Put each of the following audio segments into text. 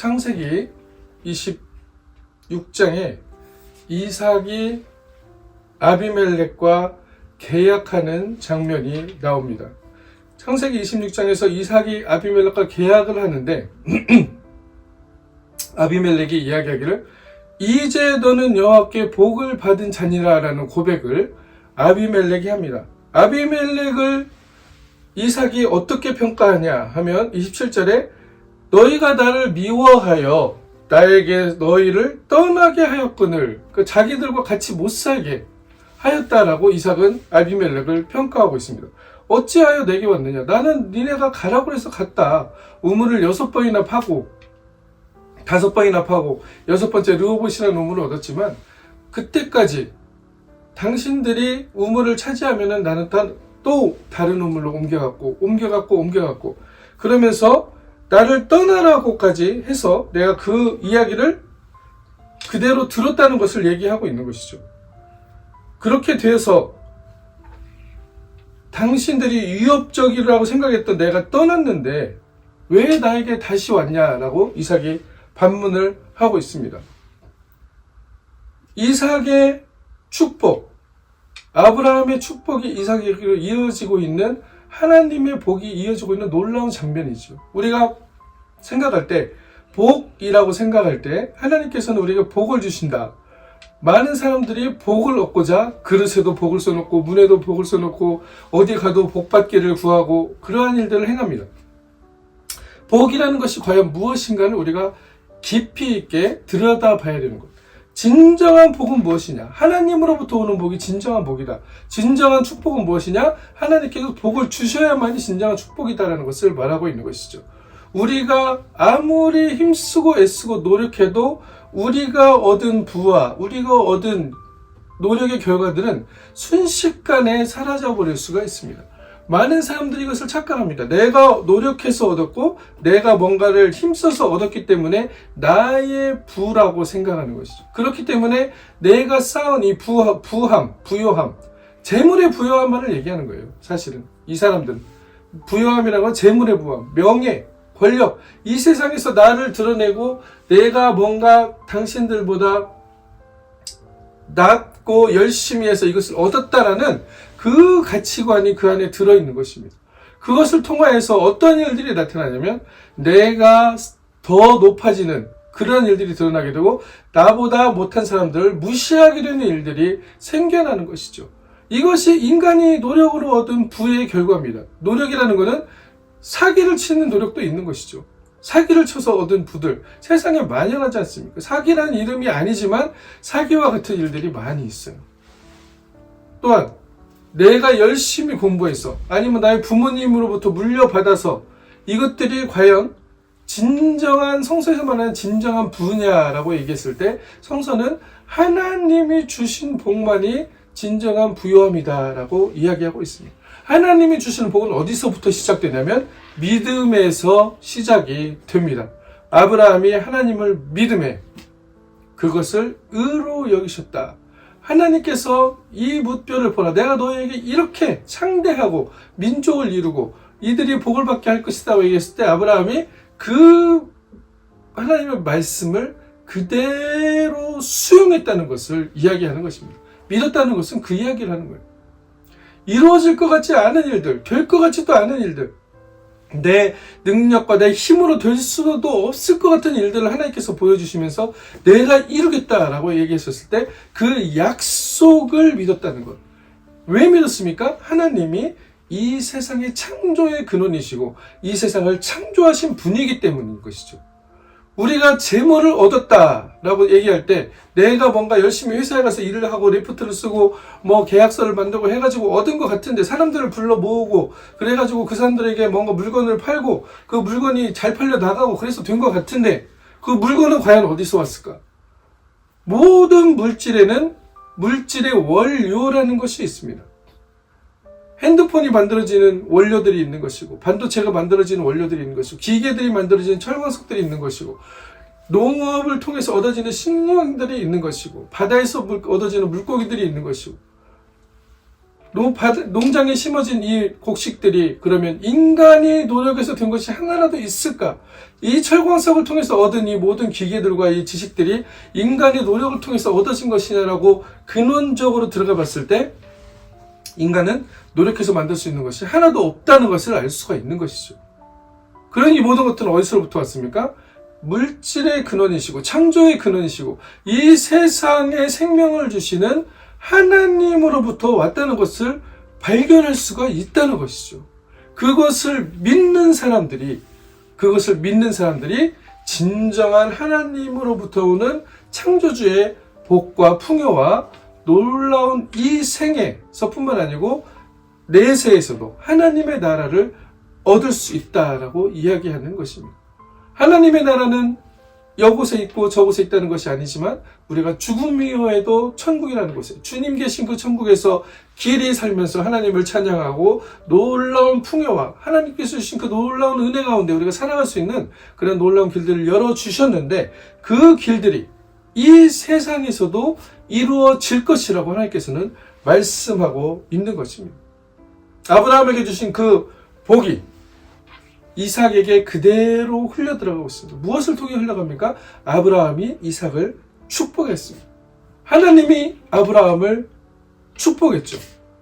창세기 26장에 이삭이 아비멜렉과 계약하는 장면이 나옵니다. 창세기 26장에서 이삭이 아비멜렉과 계약을 하는데 아비멜렉이 이야기하기를 이제 너는 여호와께 복을 받은 자니라라는 고백을 아비멜렉이 합니다. 아비멜렉을 이삭이 어떻게 평가하냐 하면 27절에 너희가 나를 미워하여 나에게 너희를 떠나게 하였거늘 그 자기들과 같이 못 살게 하였다라고 이삭은 아비멜렉을 평가하고 있습니다. 어찌하여 내게 왔느냐? 나는 니네가 가라고 해서 갔다. 우물을 여섯 번이나 파고 다섯 번이나 파고 여섯 번째 르호봇이라는 우물을 얻었지만 그때까지 당신들이 우물을 차지하면은 나는 단- 또 다른 우물로 옮겨갔고 옮겨갔고 옮겨갔고 그러면서 나를 떠나라고까지 해서 내가 그 이야기를 그대로 들었다는 것을 얘기하고 있는 것이죠. 그렇게 돼서 당신들이 위협적이라고 생각했던 내가 떠났는데 왜 나에게 다시 왔냐라고 이삭이 반문을 하고 있습니다. 이삭의 축복, 아브라함의 축복이 이삭에게로 이어지고 있는 하나님의 복이 이어지고 있는 놀라운 장면이죠. 우리가 생각할 때, 복이라고 생각할 때, 하나님께서는 우리에게 복을 주신다. 많은 사람들이 복을 얻고자 그릇에도 복을 써놓고, 문에도 복을 써놓고, 어디 가도 복 받기를 구하고, 그러한 일들을 행합니다. 복이라는 것이 과연 무엇인가를 우리가 깊이 있게 들여다 봐야 되는 것. 진정한 복은 무엇이냐? 하나님으로부터 오는 복이 진정한 복이다. 진정한 축복은 무엇이냐? 하나님께서 복을 주셔야만이 진정한 축복이다라는 것을 말하고 있는 것이죠. 우리가 아무리 힘쓰고 애쓰고 노력해도 우리가 얻은 부와 우리가 얻은 노력의 결과들은 순식간에 사라져 버릴 수가 있습니다. 많은 사람들이 이것을 착각합니다. 내가 노력해서 얻었고, 내가 뭔가를 힘써서 얻었기 때문에 나의 부라고 생각하는 것이죠. 그렇기 때문에 내가 쌓은 이 부, 부함, 부요함, 재물의 부요함만을 얘기하는 거예요. 사실은. 이 사람들은. 부요함이라는 건 재물의 부함, 명예, 권력. 이 세상에서 나를 드러내고 내가 뭔가 당신들보다 낫고 열심히 해서 이것을 얻었다라는 그 가치관이 그 안에 들어있는 것입니다. 그것을 통하여서 어떤 일들이 나타나냐면 내가 더 높아지는 그런 일들이 드러나게 되고 나보다 못한 사람들을 무시하게 되는 일들이 생겨나는 것이죠. 이것이 인간이 노력으로 얻은 부의 결과입니다. 노력이라는 것은 사기를 치는 노력도 있는 것이죠. 사기를 쳐서 얻은 부들 세상에 만연하지 않습니까? 사기라는 이름이 아니지만 사기와 같은 일들이 많이 있어요. 또한 내가 열심히 공부해서 아니면 나의 부모님으로부터 물려받아서 이것들이 과연 진정한 성서에서 말하는 진정한 부냐라고 얘기했을 때 성서는 하나님이 주신 복만이 진정한 부요함이다라고 이야기하고 있습니다. 하나님이 주시는 복은 어디서부터 시작되냐면 믿음에서 시작이 됩니다. 아브라함이 하나님을 믿음에 그것을 의로 여기셨다. 하나님께서 이 뭇뼈를 보라. 내가 너에게 이렇게 창대하고 민족을 이루고 이들이 복을 받게 할 것이다. 얘기했을 때 아브라함이 그 하나님의 말씀을 그대로 수용했다는 것을 이야기하는 것입니다. 믿었다는 것은 그 이야기를 하는 거예요. 이루어질 것 같지 않은 일들, 될 것 같지도 않은 일들, 내 능력과 내 힘으로 될 수도 없을 것 같은 일들을 하나님께서 보여주시면서 내가 이루겠다라고 얘기했었을 때 그 약속을 믿었다는 것. 왜 믿었습니까? 하나님이 이 세상의 창조의 근원이시고 이 세상을 창조하신 분이기 때문인 것이죠. 우리가 재물을 얻었다라고 얘기할 때 내가 뭔가 열심히 회사에 가서 일을 하고 리포트를 쓰고 뭐 계약서를 만들고 해가지고 얻은 것 같은데 사람들을 불러 모으고 그래가지고 그 사람들에게 뭔가 물건을 팔고 그 물건이 잘 팔려 나가고 그래서 된 것 같은데 그 물건은 과연 어디서 왔을까? 모든 물질에는 물질의 원료라는 것이 있습니다. 핸드폰이 만들어지는 원료들이 있는 것이고 반도체가 만들어지는 원료들이 있는 것이고 기계들이 만들어지는 철광석들이 있는 것이고 농업을 통해서 얻어지는 식량들이 있는 것이고 바다에서 물- 얻어지는 물고기들이 있는 것이고 노- 바다- 농장에 심어진 이 곡식들이 그러면 인간이 노력해서 된 것이 하나라도 있을까? 이 철광석을 통해서 얻은 이 모든 기계들과 이 지식들이 인간의 노력을 통해서 얻어진 것이냐라고 근원적으로 들어가 봤을 때 인간은 노력해서 만들 수 있는 것이 하나도 없다는 것을 알 수가 있는 것이죠. 그러니 이 모든 것들은 어디서부터 왔습니까? 물질의 근원이시고 창조의 근원이시고 이 세상에 생명을 주시는 하나님으로부터 왔다는 것을 발견할 수가 있다는 것이죠. 그것을 믿는 사람들이 그것을 믿는 사람들이 진정한 하나님으로부터 오는 창조주의 복과 풍요와 놀라운 이 생에서뿐만 아니고 내세에서도 하나님의 나라를 얻을 수 있다라고 이야기하는 것입니다. 하나님의 나라는 여곳에 있고 저곳에 있다는 것이 아니지만 우리가 죽음 이후에도 천국이라는 곳에 주님 계신 그 천국에서 길이 살면서 하나님을 찬양하고 놀라운 풍요와 하나님께서 주신 그 놀라운 은혜 가운데 우리가 살아갈 수 있는 그런 놀라운 길들을 열어 주셨는데 그 길들이 이 세상에서도 이루어질 것이라고 하나님께서는 말씀하고 있는 것입니다. 아브라함에게 주신 그 복이 이삭에게 그대로 흘려 들어가고 있습니다. 무엇을 통해 흘러갑니까? 아브라함이 이삭을 축복했습니다. 하나님이 아브라함을 축복했죠.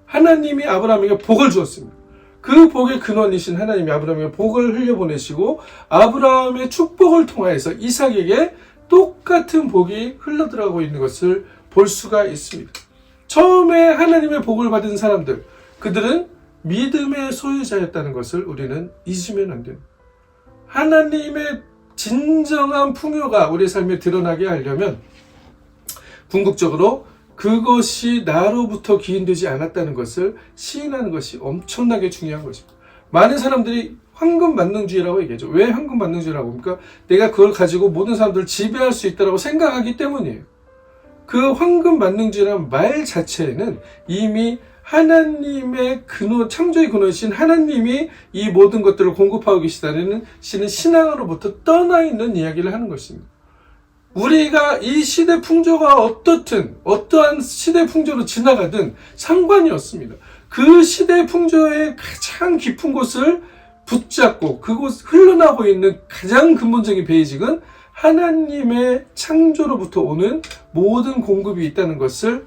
하나님이 아브라함에게 복을 주었습니다. 그 복의 근원이신 하나님이 아브라함에게 복을 흘려보내시고 아브라함의 축복을 통하여서 이삭에게 똑같은 복이 흘러 들어가고 있는 것을 볼 수가 있습니다. 처음에 하나님의 복을 받은 사람들, 그들은 믿음의 소유자였다는 것을 우리는 잊으면 안 됩니다. 하나님의 진정한 풍요가 우리 삶에 드러나게 하려면 궁극적으로 그것이 나로부터 기인되지 않았다는 것을 시인하는 것이 엄청나게 중요한 것입니다. 많은 사람들이 황금 만능주의라고 얘기하죠. 왜 황금 만능주의라고 합니까? 내가 그걸 가지고 모든 사람들을 지배할 수 있다고 생각하기 때문이에요. 그 황금 만능주의라는 말 자체에는 이미 하나님의 근원, 창조의 근원이신 하나님이 이 모든 것들을 공급하고 계시다는 시는 신앙으로부터 떠나 있는 이야기를 하는 것입니다. 우리가 이 시대 풍조가 어떻든 어떠한 시대 풍조로 지나가든 상관이 없습니다. 그 시대 풍조의 가장 깊은 곳을 붙잡고 그곳 흘러나고 있는 가장 근본적인 베이직은 하나님의 창조로부터 오는 모든 공급이 있다는 것을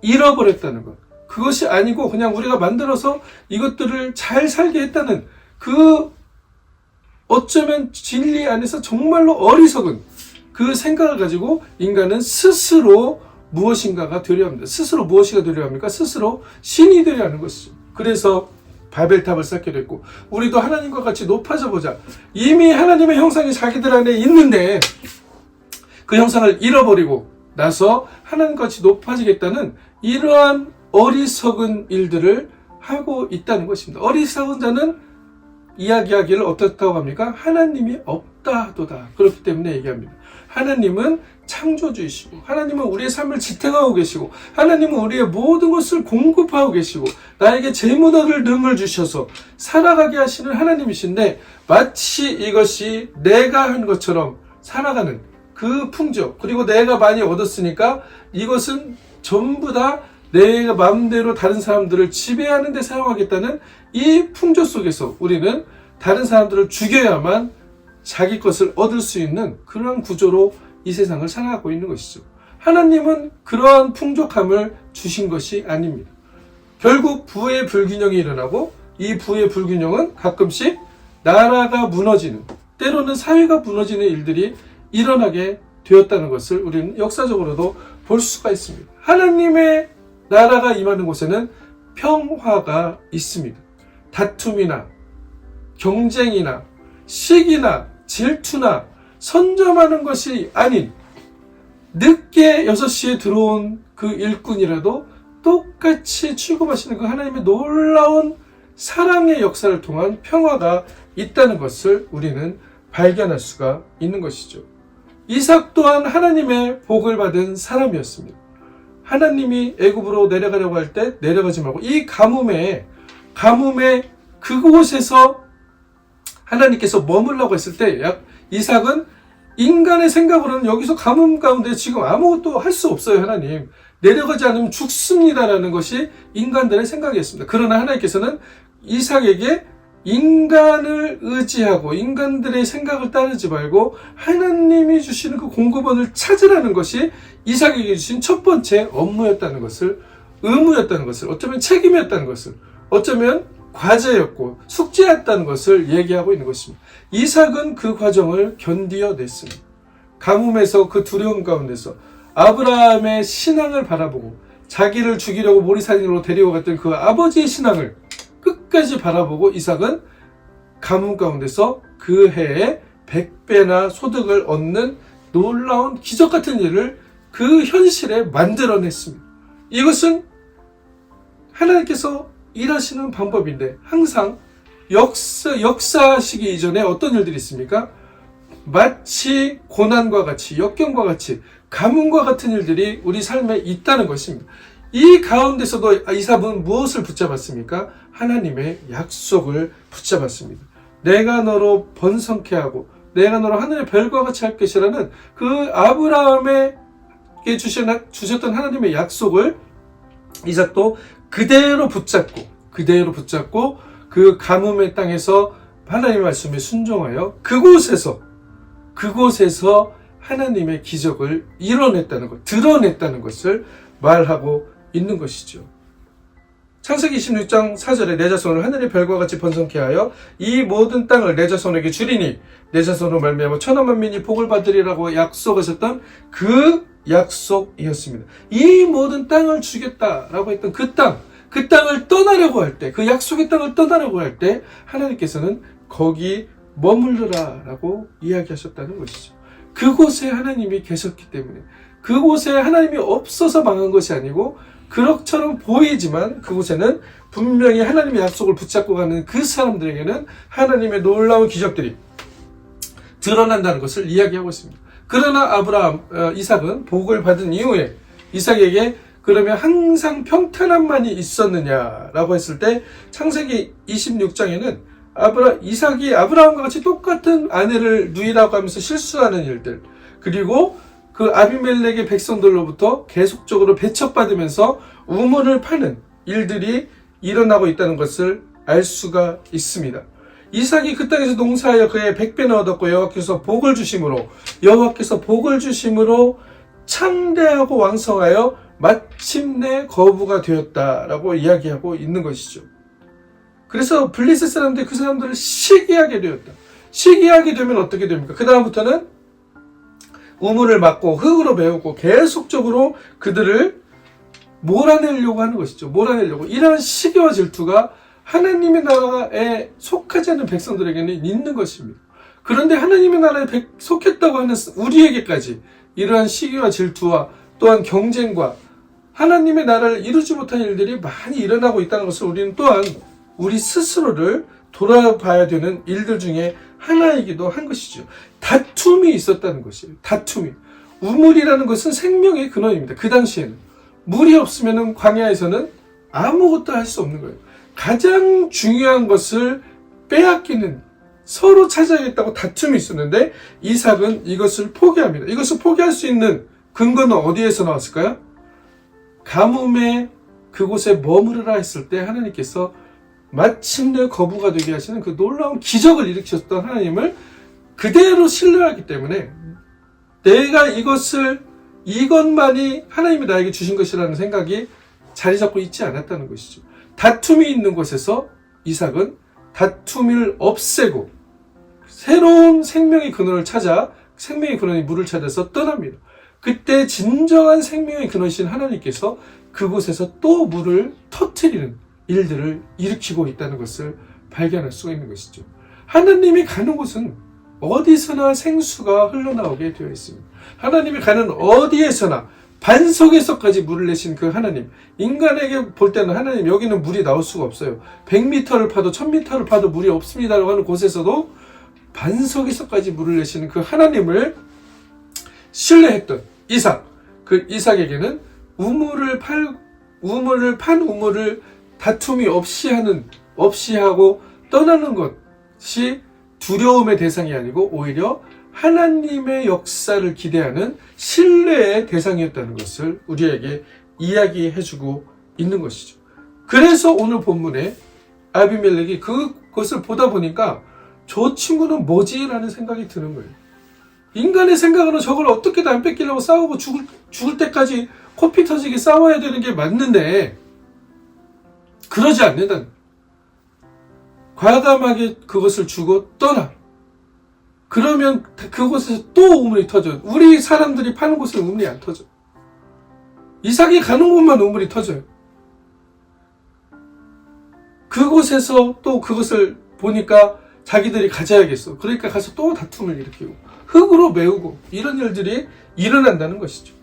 잃어버렸다는 것. 그것이 아니고 그냥 우리가 만들어서 이것들을 잘 살게 했다는 그 어쩌면 진리 안에서 정말로 어리석은 그 생각을 가지고 인간은 스스로 무엇인가가 되려 합니다. 스스로 무엇이가 되려 합니까? 스스로 신이 되려 하는 것이죠. 그래서 바벨탑을 쌓게 됐고 우리도 하나님과 같이 높아져 보자. 이미 하나님의 형상이 자기들 안에 있는데 그 형상을 잃어버리고 나서 하나님과 같이 높아지겠다는 이러한 어리석은 일들을 하고 있다는 것입니다. 어리석은 자는 이야기하기를 어떻다고 합니까? 하나님이 없다 하도다. 그렇기 때문에 얘기합니다. 하나님은 창조주이시고, 하나님은 우리의 삶을 지탱하고 계시고, 하나님은 우리의 모든 것을 공급하고 계시고, 나에게 재무너를 능을 주셔서 살아가게 하시는 하나님이신데, 마치 이것이 내가 한 것처럼 살아가는 그 풍조, 그리고 내가 많이 얻었으니까 이것은 전부 다 내가 마음대로 다른 사람들을 지배하는 데 사용하겠다는 이 풍조 속에서 우리는 다른 사람들을 죽여야만 자기 것을 얻을 수 있는 그러한 구조로 이 세상을 살아가고 있는 것이죠. 하나님은 그러한 풍족함을 주신 것이 아닙니다. 결국 부의 불균형이 일어나고 이 부의 불균형은 가끔씩 나라가 무너지는 때로는 사회가 무너지는 일들이 일어나게 되었다는 것을 우리는 역사적으로도 볼 수가 있습니다. 하나님의 나라가 임하는 곳에는 평화가 있습니다. 다툼이나 경쟁이나 시기나 질투나 선점하는 것이 아닌 늦게 6시에 들어온 그 일꾼이라도 똑같이 취급하시는 그 하나님의 놀라운 사랑의 역사를 통한 평화가 있다는 것을 우리는 발견할 수가 있는 것이죠. 이삭 또한 하나님의 복을 받은 사람이었습니다. 하나님이 애굽으로 내려가려고 할 때 내려가지 말고 이 가뭄에 가뭄에 그곳에서 하나님께서 머물라고 했을 때 약 이삭은 인간의 생각으로는 여기서 가뭄 가운데 지금 아무것도 할 수 없어요, 하나님. 내려가지 않으면 죽습니다라는 것이 인간들의 생각이었습니다. 그러나 하나님께서는 이삭에게 인간을 의지하고 인간들의 생각을 따르지 말고 하나님이 주시는 그 공급원을 찾으라는 것이 이삭에게 주신 첫 번째 업무였다는 것을 의무였다는 것을 어쩌면 책임이었다는 것을 어쩌면 과제였고 숙제였다는 것을 얘기하고 있는 것입니다. 이삭은 그 과정을 견디어냈습니다. 가뭄에서 그 두려움 가운데서 아브라함의 신앙을 바라보고 자기를 죽이려고 모리산으로 데려갔던 그 아버지의 신앙을 끝까지 바라보고 이삭은 가뭄 가운데서 그 해에 100배나 소득을 얻는 놀라운 기적 같은 일을 그 현실에 만들어냈습니다. 이것은 하나님께서 일하시는 방법인데 항상 역사, 역사하시기 이전에 어떤 일들이 있습니까? 마치 고난과 같이 역경과 같이 가뭄과 같은 일들이 우리 삶에 있다는 것입니다. 이 가운데서도 이삭은 무엇을 붙잡았습니까? 하나님의 약속을 붙잡았습니다. 내가 너로 번성케 하고 내가 너로 하늘의 별과 같이 할 것이라는 그 아브라함에게 주셨던 하나님의 약속을 이삭도 그대로 붙잡고 그대로 붙잡고 그 가뭄의 땅에서 하나님의 말씀에 순종하여 그곳에서 그곳에서 하나님의 기적을 이뤄냈다는 것, 드러냈다는 것을 말하고 있는 것이죠. 창세기 26장 4절에 내 자손을 하늘의 별과 같이 번성케 하여 이 모든 땅을 내 자손에게 주리니 내 자손으로 말미암아 천하 만민이 복을 받으리라고 약속하셨던 그 약속이었습니다. 이 모든 땅을 주겠다라고 했던 그 땅, 그 땅을 떠나려고 할 때, 그 약속의 땅을 떠나려고 할 때 하나님께서는 거기 머물러라라고 이야기하셨다는 것이죠. 그곳에 하나님이 계셨기 때문에 그곳에 하나님이 없어서 망한 것이 아니고 그럭처럼 보이지만 그곳에는 분명히 하나님의 약속을 붙잡고 가는 그 사람들에게는 하나님의 놀라운 기적들이 드러난다는 것을 이야기하고 있습니다. 그러나 아브라함, 어, 이삭은 복을 받은 이후에 이삭에게 그러면 항상 평탄함만이 있었느냐라고 했을 때 창세기 26장에는 아브라 이삭이 아브라함과 같이 똑같은 아내를 누이라고 하면서 실수하는 일들 그리고 그 아비멜렉의 백성들로부터 계속적으로 배척받으면서 우물을 파는 일들이 일어나고 있다는 것을 알 수가 있습니다. 이삭이 그 땅에서 농사하여 그의 백배나 얻었고 여호와께서 복을 주심으로 여호와께서 복을 주심으로 창대하고 왕성하여 마침내 거부가 되었다라고 이야기하고 있는 것이죠. 그래서 블리스 사람들이 그 사람들을 시기하게 되었다. 시기하게 되면 어떻게 됩니까? 그 다음부터는 우물을 막고 흙으로 메우고 계속적으로 그들을 몰아내려고 하는 것이죠. 몰아내려고. 이러한 시기와 질투가 하나님의 나라에 속하지 않는 백성들에게는 있는 것입니다. 그런데 하나님의 나라에 속했다고 하는 우리에게까지 이러한 시기와 질투와 또한 경쟁과 하나님의 나라를 이루지 못한 일들이 많이 일어나고 있다는 것을 우리는 또한 우리 스스로를 돌아봐야 되는 일들 중에 하나이기도 한 것이죠. 다툼이 있었다는 것이에요. 다툼이. 우물이라는 것은 생명의 근원입니다. 그 당시에는. 물이 없으면 광야에서는 아무것도 할 수 없는 거예요. 가장 중요한 것을 빼앗기는 서로 찾아야겠다고 다툼이 있었는데 이삭은 이것을 포기합니다. 이것을 포기할 수 있는 근거는 어디에서 나왔을까요? 가뭄에 그곳에 머무르라 했을 때 하나님께서 마침내 거부가 되게 하시는 그 놀라운 기적을 일으키셨던 하나님을 그대로 신뢰하기 때문에 내가 이것을 이것만이 하나님이 나에게 주신 것이라는 생각이 자리 잡고 있지 않았다는 것이죠. 다툼이 있는 곳에서 이삭은 다툼을 없애고 새로운 생명의 근원을 찾아 생명의 근원이 물을 찾아서 떠납니다. 그때 진정한 생명의 근원이신 하나님께서 그곳에서 또 물을 터트리는 일들을 일으키고 있다는 것을 발견할 수가 있는 것이죠. 하나님이 가는 곳은 어디서나 생수가 흘러나오게 되어 있습니다. 하나님이 가는 어디에서나 반석에서까지 물을 내신 그 하나님. 인간에게 볼 때는 하나님 여기는 물이 나올 수가 없어요. 100m를 파도 1000m를 파도 물이 없습니다라고 하는 곳에서도 반석에서까지 물을 내시는 그 하나님을 신뢰했던 이삭. 그 이삭에게는 우물을 팔 우물을 판 우물을 다툼이 없이 하는 없이 하고 떠나는 것이 두려움의 대상이 아니고 오히려 하나님의 역사를 기대하는 신뢰의 대상이었다는 것을 우리에게 이야기해주고 있는 것이죠. 그래서 오늘 본문에 아비멜렉이 그것을 보다 보니까 저 친구는 뭐지? 라는 생각이 드는 거예요. 인간의 생각으로 저걸 어떻게든 안 뺏기려고 싸우고 죽을, 죽을 때까지 코피 터지게 싸워야 되는 게 맞는데, 그러지 않는다는 거예요. 과감하게 그것을 주고 떠나. 그러면 그곳에서 또 우물이 터져요. 우리 사람들이 파는 곳은 우물이 안 터져. 이삭이 가는 곳만 우물이 터져요. 그곳에서 또 그것을 보니까 자기들이 가져야겠어. 그러니까 가서 또 다툼을 일으키고 흙으로 메우고 이런 일들이 일어난다는 것이죠.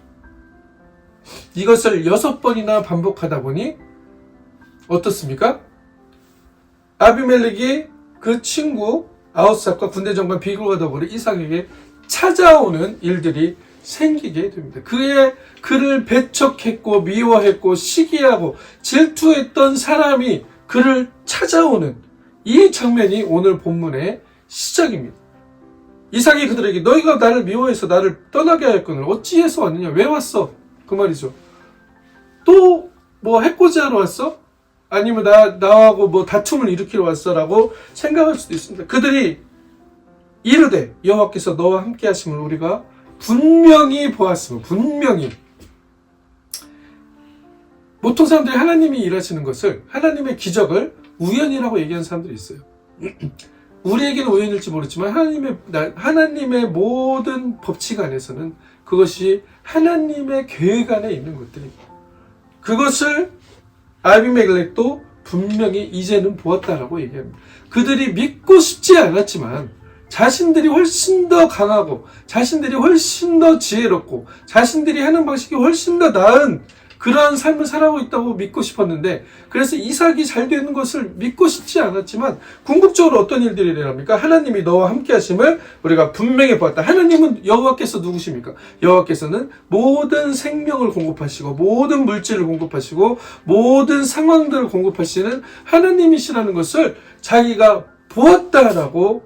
이것을 여섯 번이나 반복하다 보니 어떻습니까? 아비멜렉이 그 친구 아우삭과 군대 장관 비굴과 더불어 이삭에게 찾아오는 일들이 생기게 됩니다. 그의 그를 배척했고 미워했고 시기하고 질투했던 사람이 그를 찾아오는 이 장면이 오늘 본문의 시작입니다. 이삭이 그들에게 너희가 나를 미워해서 나를 떠나게 하였거늘 어찌해서 왔느냐 왜 왔어 그 말이죠. 또 뭐 해코지 하러 왔어? 아니면 나 나하고 뭐 다툼을 일으키러 왔어라고 생각할 수도 있습니다. 그들이 이르되 여호와께서 너와 함께 하심을 우리가 분명히 보았으면 분명히 보통 사람들이 하나님이 일하시는 것을 하나님의 기적을 우연이라고 얘기하는 사람들이 있어요. 우리에게는 우연일지 모르지만 하나님의 나- 하나님의 모든 법칙 안에서는 그것이 하나님의 계획 안에 있는 것들입니다. 그것을 아비멜렉도 분명히 이제는 보았다라고 얘기합니다. 그들이 믿고 싶지 않았지만 자신들이 훨씬 더 강하고 자신들이 훨씬 더 지혜롭고 자신들이 하는 방식이 훨씬 더 나은 그러한 삶을 살아가고 있다고 믿고 싶었는데 그래서 이삭이 잘 되는 것을 믿고 싶지 않았지만 궁극적으로 어떤 일들이 일어납니까? 하나님이 너와 함께 하심을 우리가 분명히 보았다. 하나님은 여호와께서 누구십니까? 여호와께서는 모든 생명을 공급하시고 모든 물질을 공급하시고 모든 상황들을 공급하시는 하나님이시라는 것을 자기가 보았다라고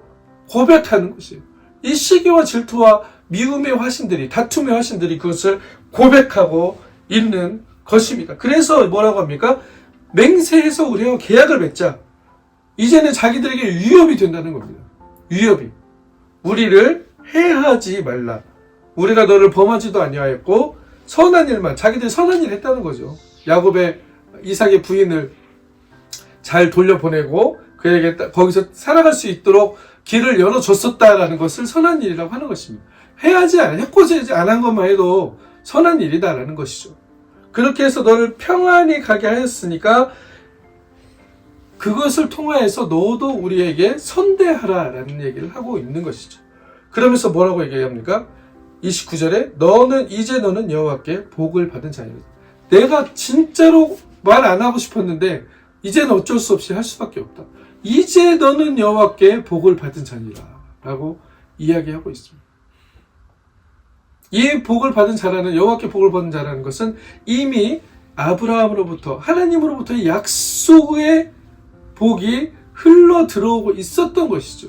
고백하는 것이에요. 이 시기와 질투와 미움의 화신들이 다툼의 화신들이 그것을 고백하고 있는 것입니다. 그래서 뭐라고 합니까? 맹세해서 우리와 계약을 맺자. 이제는 자기들에게 위협이 된다는 겁니다. 위협이. 우리를 해하지 말라. 우리가 너를 범하지도 아니하였고 선한 일만 자기들이 선한 일 했다는 거죠. 야곱의 이삭의 부인을 잘 돌려보내고 그에게 따- 거기서 살아갈 수 있도록 길을 열어줬었다라는 것을 선한 일이라고 하는 것입니다. 해야지 않, 해코지 안한 것만 해도 선한 일이다라는 것이죠. 그렇게 해서 너를 평안히 가게 하였으니까 그것을 통하여서 너도 우리에게 선대하라 라는 얘기를 하고 있는 것이죠. 그러면서 뭐라고 얘기합니까? 29절에 너는 이제 너는 여호와께 복을 받은 자이다. 내가 진짜로 말 안 하고 싶었는데 이제는 어쩔 수 없이 할 수밖에 없다. 이제 너는 여호와께 복을 받은 자니라 라고 이야기하고 있습니다. 이 복을 받은 자라는 여호와께 복을 받은 자라는 것은 이미 아브라함으로부터 하나님으로부터의 약속의 복이 흘러 들어오고 있었던 것이죠.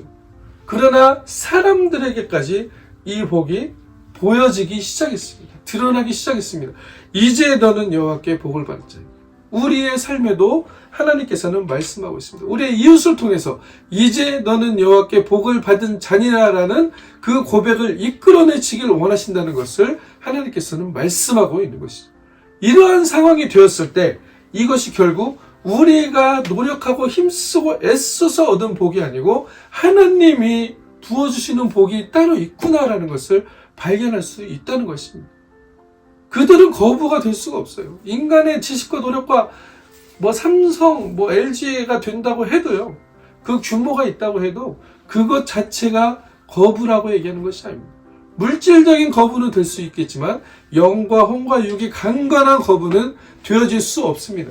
그러나 사람들에게까지 이 복이 보여지기 시작했습니다. 드러나기 시작했습니다. 이제 너는 여호와께 복을 자입니다. 우리의 삶에도 하나님께서는 말씀하고 있습니다. 우리의 이웃을 통해서 이제 너는 여호와께 복을 받은 자니라라는 그 고백을 이끌어내치기를 원하신다는 것을 하나님께서는 말씀하고 있는 것이죠. 이러한 상황이 되었을 때 이것이 결국 우리가 노력하고 힘쓰고 애써서 얻은 복이 아니고 하나님이 부어주시는 복이 따로 있구나라는 것을 발견할 수 있다는 것입니다. 그들은 거부가 될 수가 없어요. 인간의 지식과 노력과 뭐 삼성, 뭐 LG가 된다고 해도요. 그 규모가 있다고 해도 그것 자체가 거부라고 얘기하는 것이 아닙니다. 물질적인 거부는 될 수 있겠지만 영과 혼과 육이 강건한 거부는 되어질 수 없습니다.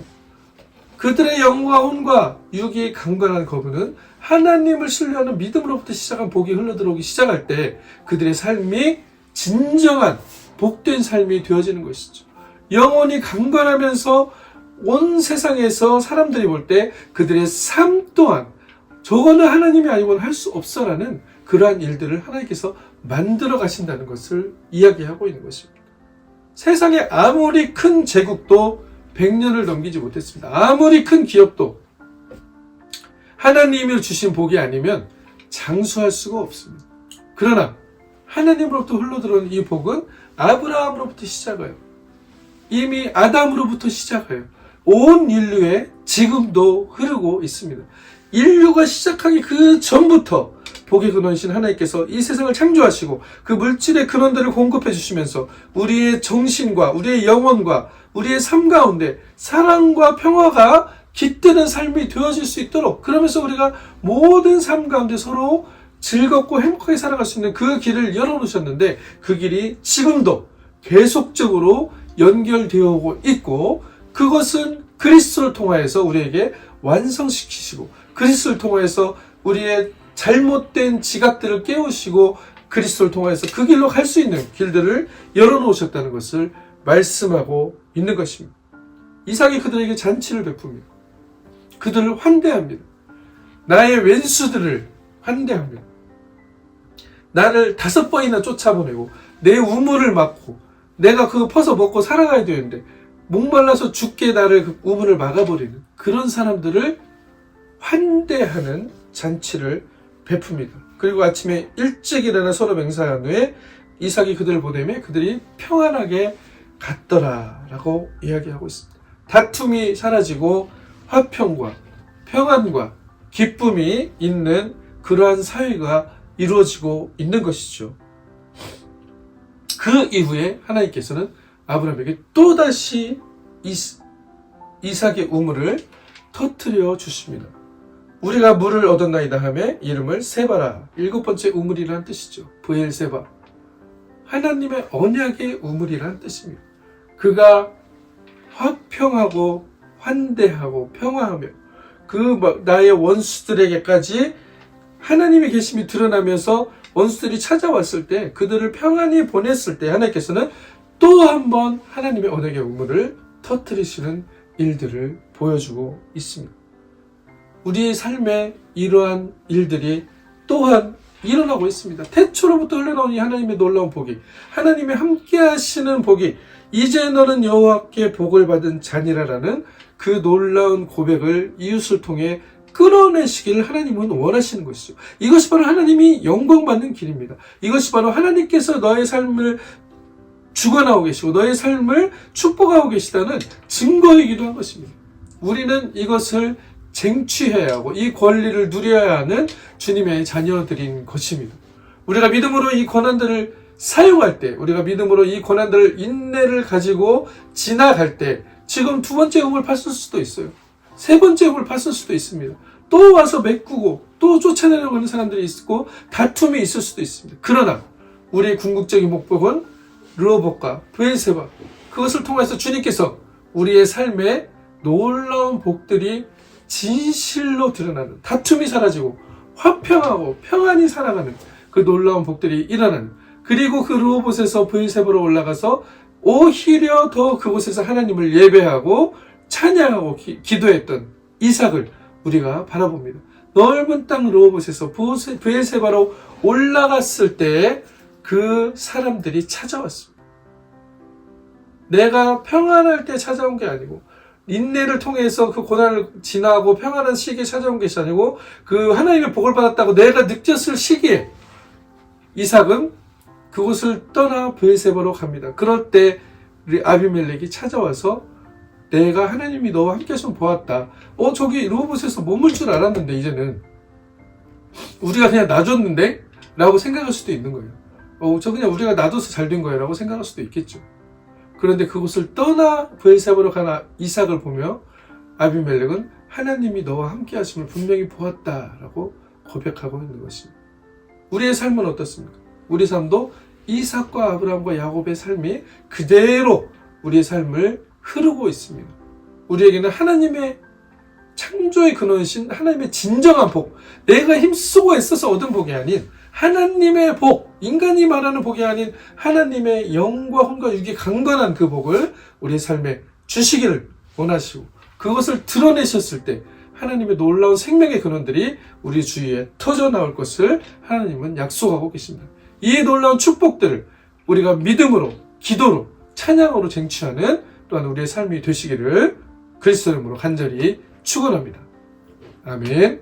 그들의 영과 혼과 육이 강건한 거부는 하나님을 신뢰하는 믿음으로부터 시작한 복이 흘러들어오기 시작할 때 그들의 삶이 진정한 복된 삶이 되어지는 것이죠. 영혼이 강건하면서 온 세상에서 사람들이 볼 때 그들의 삶 또한 저거는 하나님이 아니고는 할수 없어라는 그러한 일들을 하나님께서 만들어 가신다는 것을 이야기하고 있는 것입니다. 세상에 아무리 큰 제국도 100년을 넘기지 못했습니다. 아무리 큰 기업도 하나님이 주신 복이 아니면 장수할 수가 없습니다. 그러나 하나님으로부터 흘러들어오는 이 복은 아브라함으로부터 시작해요. 이미 아담으로부터 시작해요. 온 인류에 지금도 흐르고 있습니다. 인류가 시작하기 그 전부터 복의 근원이신 하나님께서 이 세상을 창조하시고 그 물질의 근원들을 공급해 주시면서 우리의 정신과 우리의 영혼과 우리의 삶 가운데 사랑과 평화가 깃드는 삶이 되어질 수 있도록 그러면서 우리가 모든 삶 가운데 서로 즐겁고 행복하게 살아갈 수 있는 그 길을 열어놓으셨는데 그 길이 지금도 계속적으로 연결되어 오고 있고 그것은 그리스도를 통하여서 우리에게 완성시키시고 그리스도를 통하여서 우리의 잘못된 지각들을 깨우시고 그리스도를 통하여서 그 길로 갈 수 있는 길들을 열어놓으셨다는 것을 말씀하고 있는 것입니다. 이삭이 그들에게 잔치를 베풉니다. 그들을 환대합니다. 나의 왼수들을 환대합니다. 나를 다섯 번이나 쫓아보내고 내 우물을 막고 내가 그거 퍼서 먹고 살아가야 되는데 목말라서 죽게 나를 그 우물을 막아버리는 그런 사람들을 환대하는 잔치를 베풉니다. 그리고 아침에 일찍 일어나 서로 맹사한 후에 이삭이 그들을 보내며 그들이 평안하게 갔더라라고 이야기하고 있습니다. 다툼이 사라지고 화평과 평안과 기쁨이 있는 그러한 사회가 이루어지고 있는 것이죠. 그 이후에 하나님께서는 아브라함에게 또다시 이삭의 우물을 터트려 주십니다. 우리가 물을 얻었나이다 하며 이름을 세바라 일곱 번째 우물이라는 뜻이죠. 브엘세바 하나님의 언약의 우물이라는 뜻입니다. 그가 화평하고 환대하고 평화하며 그 뭐- 나의 원수들에게까지 하나님의 계심이 드러나면서 원수들이 찾아왔을 때 그들을 평안히 보냈을 때 하나님께서는 또 한 번 하나님의 언약의 우물을 터뜨리시는 일들을 보여주고 있습니다. 우리의 삶에 이러한 일들이 또한 일어나고 있습니다. 태초로부터 흘러나온 이 하나님의 놀라운 복이 하나님의 함께 하시는 복이 이제 너는 여호와께 복을 받은 자니라라는 그 놀라운 고백을 이웃을 통해 끌어내시기를 하나님은 원하시는 것이죠. 이것이 바로 하나님이 영광받는 길입니다. 이것이 바로 하나님께서 너의 삶을 죽어나오고 계시고 너의 삶을 축복하고 계시다는 증거이기도 한 것입니다. 우리는 이것을 쟁취해야 하고 이 권리를 누려야 하는 주님의 자녀들인 것입니다. 우리가 믿음으로 이 권한들을 사용할 때, 우리가 믿음으로 이 권한들을 인내를 가지고 지나갈 때, 지금 두 번째 음을 팠을 수도 있어요. 세 번째 음을 팠을 수도 있습니다. 또 와서 메꾸고 또 쫓아내려고 하는 사람들이 있고 다툼이 있을 수도 있습니다. 그러나 우리의 궁극적인 목적은 르호복과 브엘세바 그것을 통해서 주님께서 우리의 삶에 놀라운 복들이 진실로 드러나는 다툼이 사라지고 화평하고 평안히 살아가는 그 놀라운 복들이 일어나는 그리고 그 르호봇에서 브엘세바로 올라가서 오히려 더 그곳에서 하나님을 예배하고 찬양하고 기, 기도했던 이삭을 우리가 바라봅니다. 넓은 땅 브오세- 브엘세바로 올라갔을 때 그 사람들이 찾아왔습니다. 내가 평안할 때 찾아온 게 아니고 인내를 통해서 그 고난을 지나고 평안한 시기에 찾아온 것이 아니고 그 하나님의 복을 받았다고 내가 느꼈을 시기에 이삭은 그곳을 떠나 브엘세바로 갑니다. 그럴 때 우리 아비멜렉이 찾아와서 내가 하나님이 너와 함께 하시면 보았다. 어 저기 로봇에서 머물 줄 알았는데 이제는 우리가 그냥 놔줬는데? 라고 생각할 수도 있는 거예요. 어, 저 그냥 우리가 놔둬서 잘 된 거야 라고 생각할 수도 있겠죠. 그런데 그곳을 떠나 브엘세바로 가나 이삭을 보며 아비멜렉은 하나님이 너와 함께 하심을 분명히 보았다 라고 고백하고 있는 것입니다. 우리의 삶은 어떻습니까? 우리 삶도 이삭과 아브라함과 야곱의 삶이 그대로 우리의 삶을 흐르고 있습니다. 우리에게는 하나님의 창조의 근원이신 하나님의 진정한 복, 내가 힘쓰고 애써서 얻은 복이 아닌 하나님의 복, 인간이 말하는 복이 아닌 하나님의 영과 혼과 육이 강건한 그 복을 우리의 삶에 주시기를 원하시고 그것을 드러내셨을 때 하나님의 놀라운 생명의 근원들이 우리 주위에 터져 나올 것을 하나님은 약속하고 계십니다. 이 놀라운 축복들을 우리가 믿음으로, 기도로, 찬양으로 쟁취하는 또한 우리의 삶이 되시기를 그리스도 이름으로 간절히 축원합니다. 아멘.